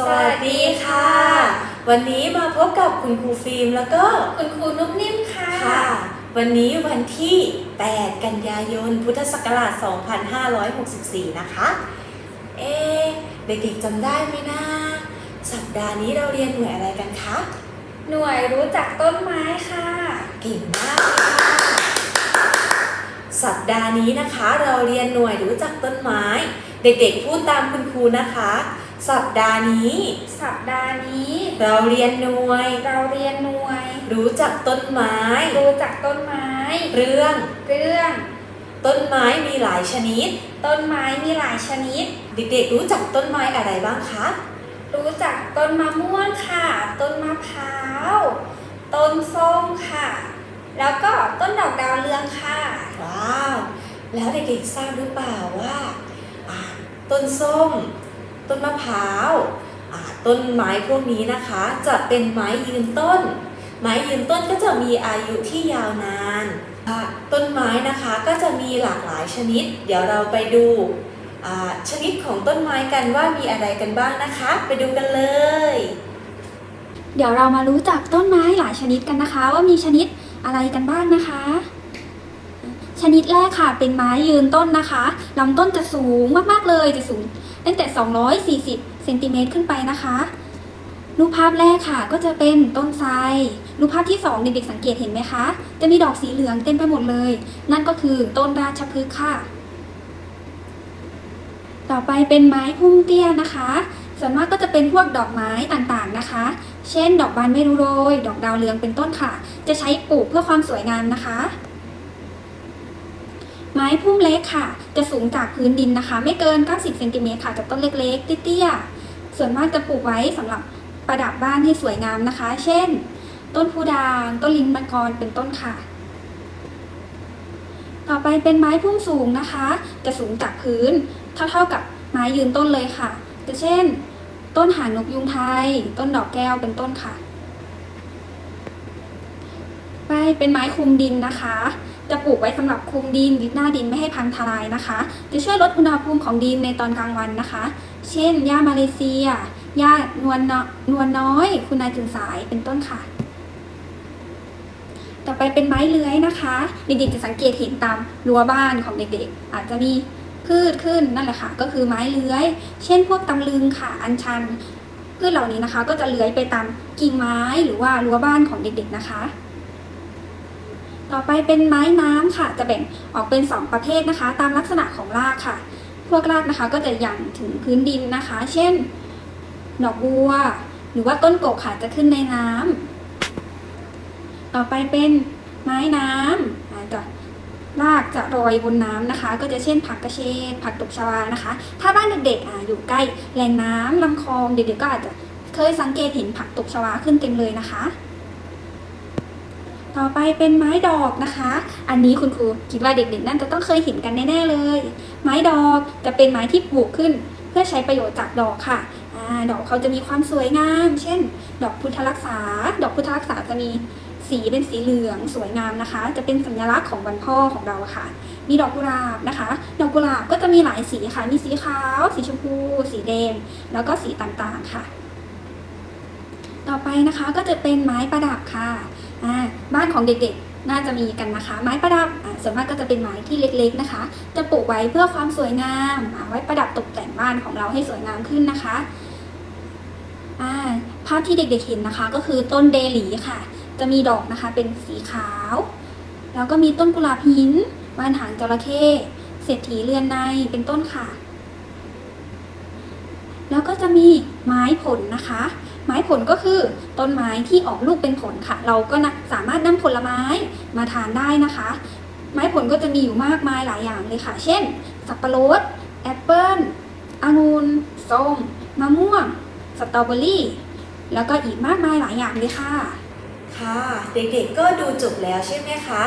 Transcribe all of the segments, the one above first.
สวัสดีค่ะ วันนี้มาพบกับคุณครูฟิล์มแล้วก็คุณครูนุ่มนิ่มค่ะ ค่ะ วันนี้วันที่ 8 กันยายน พุทธศักราช 2564 นะคะ เอะเด็กๆจำได้ไหมนะ สัปดาห์นี้เราเรียนหน่วยอะไรกันคะ หน่วยรู้จักต้นไม้ค่ะ เก่งมากเลยค่ะสัปดาห์นี้นะคะ เราเรียนหน่วยรู้จักต้นไม้ เด็กๆพูดตามคุณครูนะคะ สัปดาห์นี้ สัปดาห์นี้ เราเรียนหน่วย เราเรียนหน่วย รู้จักต้นไม้ รู้จักต้นไม้ เรื่อง เรื่อง ต้นไม้มีหลายชนิด ต้นไม้มีหลายชนิด เด็กๆรู้จักต้นไม้อะไรบ้างคะ รู้จักต้นมะม่วงค่ะ ต้นมะพร้าว ต้นส้มค่ะ แล้วก็ต้นดอกดาวเรืองค่ะ ว้าว แล้วเด็กๆทราบหรือเปล่าว่าอ่าต้นส้ม ต้นมะพร้าวต้นไม้พวกนี้นะคะ จะเป็นไม้ยืนต้น ไม้ยืนต้นก็จะมีอายุที่ยาวนาน ต้นไม้นะคะก็จะมีหลากหลายชนิด เดี๋ยวเราไปดูชนิดของต้นไม้กันว่ามีอะไรกันบ้างนะคะ ไปดูกันเลย เดี๋ยวเรามารู้จักต้นไม้หลายชนิดกันนะคะ ว่ามีชนิดอะไรกันบ้างนะคะ ชนิดแรกค่ะเป็นไม้ยืนต้นนะคะลำต้นจะสูงมากๆเลยจะสูง ตั้งแต่ 240เซนติเมตรขึ้นไปนะคะ รูปภาพแรกค่ะ ก็จะเป็นต้นไทรรูปภาพที่สองเด็กๆสังเกตเห็นไหมคะ จะมีดอกสีเหลืองเต็มไปหมดเลย นั่นก็คือต้นราชพฤกษ์ค่ะ ต่อไปเป็นไม้พุ่มเตี้ยนะคะส่วนมากก็จะเป็นพวกดอกไม้ต่างๆนะคะ เช่น ดอกบานไม่รู้โรย ดอกดาวเรืองเป็นต้นค่ะ จะใช้ปลูกเพื่อความสวยงามนะคะ ม้พุ่มเล็กค่ะ จะสูงจากพื้นดินนะคะ ไม่เกิน 90เซนติเมตรค่ะจากต้นเล็กๆ เตี้ยๆ ส่วนมากจะปลูกไว้สำหรับประดับบ้านให้สวยงามนะคะ เช่น ต้นพูดาง ต้นลิ้นมังกรเป็นต้นค่ะ ต่อไปเป็นไม้พุ่มสูงนะคะ จะสูงจากพื้นเท่าๆกับไม้ยืนต้นเลยค่ะจะเช่น ต้นหางนกยุงไทย ต้นดอกแก้วเป็นต้นค่ะ ไปเป็นไม้คลุมดินนะคะ จะปลูกไว้สำหรับคลุมดินยึดหน้าดินไม่ให้พังทลายนะคะ จะช่วยลดอุณหภูมิของดินในตอนกลางวันนะคะ เช่นหญ้ามาเลเซียหญ้านวลนนวลน้อย คุณนายจุนสายเป็นต้นค่ะ ต่อไปเป็นไม้เลื้อยนะคะ เด็กๆจะสังเกตเห็นตามรั้วบ้านของเด็กๆ อาจจะมีพืชขึ้นนั่นแหละค่ะ ก็คือไม้เลื้อย เช่น พวกตำลึงค่ะ อัญชันพืชเหล่านี้นะคะ ก็จะเลื้อยไปตามกิ่งไม้หรือว่ารั้วบ้านของเด็กๆนะคะ ต่อไปเป็นไม้น้ำค่ะ จะแบ่งออกเป็น 2 ประเภทนะคะ ตามลักษณะของรากค่ะ พวกรากนะคะก็จะยังถึงพื้นดินนะคะ เช่นดอกบัว หรือว่าต้นกกค่ะจะขึ้นในน้ำต่อไปเป็นไม้น้ำอ่าจะรากจะโรยบนน้ำนะคะ ก็จะเช่นผักกระเฉดผักตบชวานะคะ ถ้าบ้านเด็กๆออยู่ใกล้แหล่งน้ำลำคลองเด็กๆก็อาจจะเคยสังเกตเห็นผักตบชวาขึ้นเต็มเลยนะคะ ต่อไปเป็นไม้ดอกนะคะ อันนี้คุณครูคิดว่าเด็กๆน่าจะต้องเคยเห็นกันแน่ๆเลย ไม้ดอกจะเป็นไม้ที่ปลูกขึ้น เพื่อใช้ประโยชน์จากดอกค่ะอดอกเขาจะมีความสวยงาม เช่น ดอกพุทธรักษา ดอกพุทธรักษาจะมีสีเป็นสีเหลืองสวยงามนะคะ จะเป็นสัญลักษณ์ของวันพ่อของเราค่ะ มีดอกกุหลาบนะคะ ดอกกุหลาบก็จะมีหลายสีค่ะ มีสีขาว สีชมพู สีแดง แล้วก็สีต่างๆค่ะ ต่อไปนะคะก็จะเป็นไม้ประดับค่ะ บ้านของเด็กๆ น่าจะมีกันนะคะ ไม้ประดับส่วนมากก็จะเป็นไม้ที่เล็กๆนะคะ จะปลูกไว้เพื่อความสวยงามอ่าไว้ประดับตกแต่งบ้านของเราให้สวยงามขึ้นนะคะภาพที่เด็กๆเห็นนะคะ ก็คือต้นเดลีค่ะ จะมีดอกนะคะเป็นสีขาว แล้วก็มีต้นกุหลาบหินวานหางจระเข้เศรษฐีเรือนในเป็นต้นค่ะ แล้วก็จะมีไม้ผลนะคะ ไม้ผลก็คือต้นไม้ที่ออกลูกเป็นผลค่ะ เราก็สามารถนำผลไม้มาทานได้นะคะ ไม้ผลก็จะมีอยู่มากมายหลายอย่างเลยค่ะ เช่น สับปะรดแอปเปิ้ลองุ่นส้มมะม่วง สตรอเบอรี่ แล้วก็อีกมากมายหลายอย่างเลยค่ะ ค่ะ เด็กๆก็ดูจบแล้วใช่ไหมคะ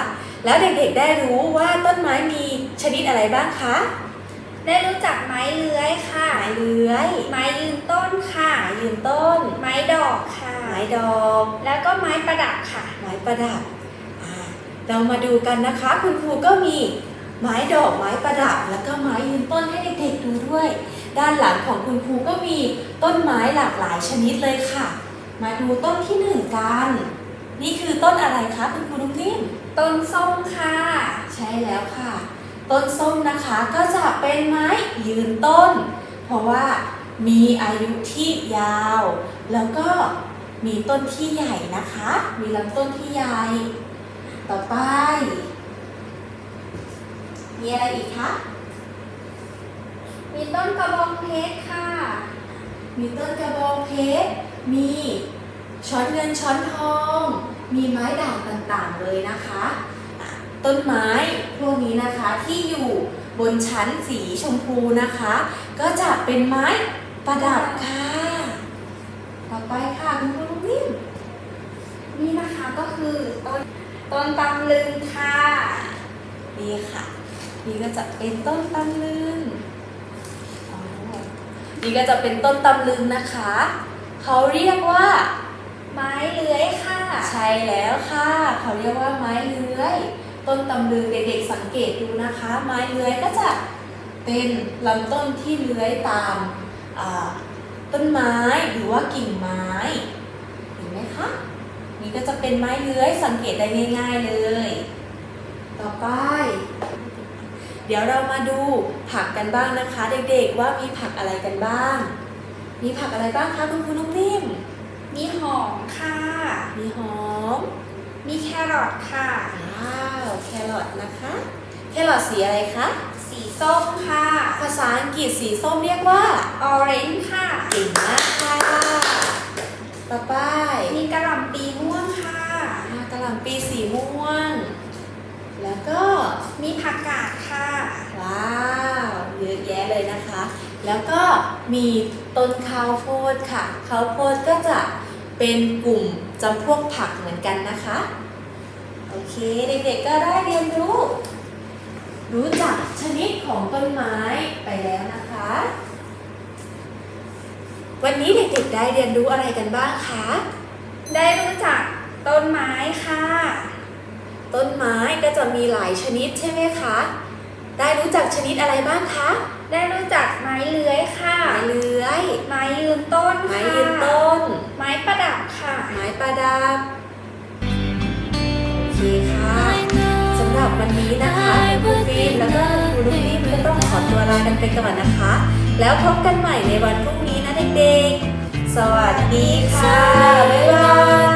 แล้วเด็กๆได้รู้ว่าต้นไม้มีชนิดอะไรบ้างคะ ได้รู้จักไม้เลื้อยค่ะ ไม้เลื้อย ไม้ยืนต้นค่ะไม้ยืนต้น ไม้ดอกค่ะ ไม้ดอก แล้วก็ไม้ประดับค่ะ ไม้ประดับอ่าเรามาดูกันนะคะ คุณครูก็มีไม้ดอกไม้ประดับ แล้วก็ไม้ยืนต้นให้เด็กๆดูด้วย ด้านหลังของคุณครูก็มีต้นไม้หลากหลายชนิดเลยค่ะ มาดูต้นที่หนึ่งกัน นี่คือต้นอะไรคะคุณครูนุ่มนิ่มต้นส้มค่ะ ใช่แล้วค่ะ ต้นส้มนะคะก็จะเป็นไม้ยืนต้น เพราะว่ามีอายุที่ยาว แล้วก็มีต้นที่ใหญ่นะคะ มีลำต้นที่ใหญ่ ต่อไป มีอะไรอีกคะ มีต้นกระบองเพชรค่ะ มีต้นกระบองเพชร มีช้อนเงินช้อนทอง มีไม้ด่างต่างๆเลยนะคะ ต้นไม้ นี้นะคะที่อยู่บนชั้นสีชมพูนะคะ ก็จะเป็นไม้ประดับค่ะ ต่อไปค่ะคุณครูลูกนิ่มนี่นะคะก็คือต้นต้นตำลึงค่ะนี่ค่ะ นี่ก็จะเป็นต้นตำลึงอ๋อนี่ก็จะเป็นต้นตำลึงนะคะ เขาเรียกว่า ไม้เลื้อยค่ะ ใช่แล้วค่ะ เขาเรียกว่าไม้เลื้อย ต้นตำลึงเด็กๆสังเกตดูนะคะ ไม้เลื้อยก็จะเป็นลำต้นที่เลื้อยตามอ่าต้นไม้หรือว่ากิ่งไม้เห็นไหมคะนี่ก็จะเป็นไม้เลื้อยสังเกตได้ง่าย ๆเลย ต่อไป เดี๋ยวเรามาดูผักกันบ้างนะคะ เด็กๆว่ามีผักอะไรกันบ้าง มีผักอะไรบ้างคะคุณครูนุ่มนิ่มมีหอมค่ะ มีหอม มีแครอทค่ะ ว้าว แครอทนะคะ แครอทสีอะไรคะ สีส้มค่ะ ภาษาอังกฤษสีส้มเรียกว่าออเรนจ์ค่ะเก่งมากค่ะ ต่อไป มีกระหล่ำปีม่วงค่ะอ่ากระหล่ำปีสีม่วง แล้วก็ มีผักกาดค่ะ ว้าว เยอะแยะเลยนะคะ แล้วก็มีต้นข้าวโพดค่ะ ข้าวโพดก็จะเป็นกลุ่มจำพวกผักเหมือนกันนะคะ โอเคเด็กๆก็ได้เรียนรู้ รู้จักชนิดของต้นไม้ไปแล้วนะคะ วันนี้เด็กๆได้เรียนรู้อะไรกันบ้างคะ ได้รู้จักต้นไม้ค่ะ ต้นไม้ก็จะมีหลายชนิดใช่ไหมคะ ได้รู้จักชนิดอะไรบ้างคะ ได้รู้จักไม้เลื้อยค่ะ ไม้เลื้อย ไม้ยืนต้นไม้ค่ะยืนต้น ไม้ประดับค่ะ ไม้ประดับ โอเคค่ะสำหรับวันนี้นะคะครูฟิล์มแล้วก็ครูลูกนิ่มก็ต้องขอตัวลากันไปก่อนนะคะ แล้วพบกันใหม่ในวันพรุ่งนี้นะเด็กๆ สวัสดีค่ะ บ๊ายบาย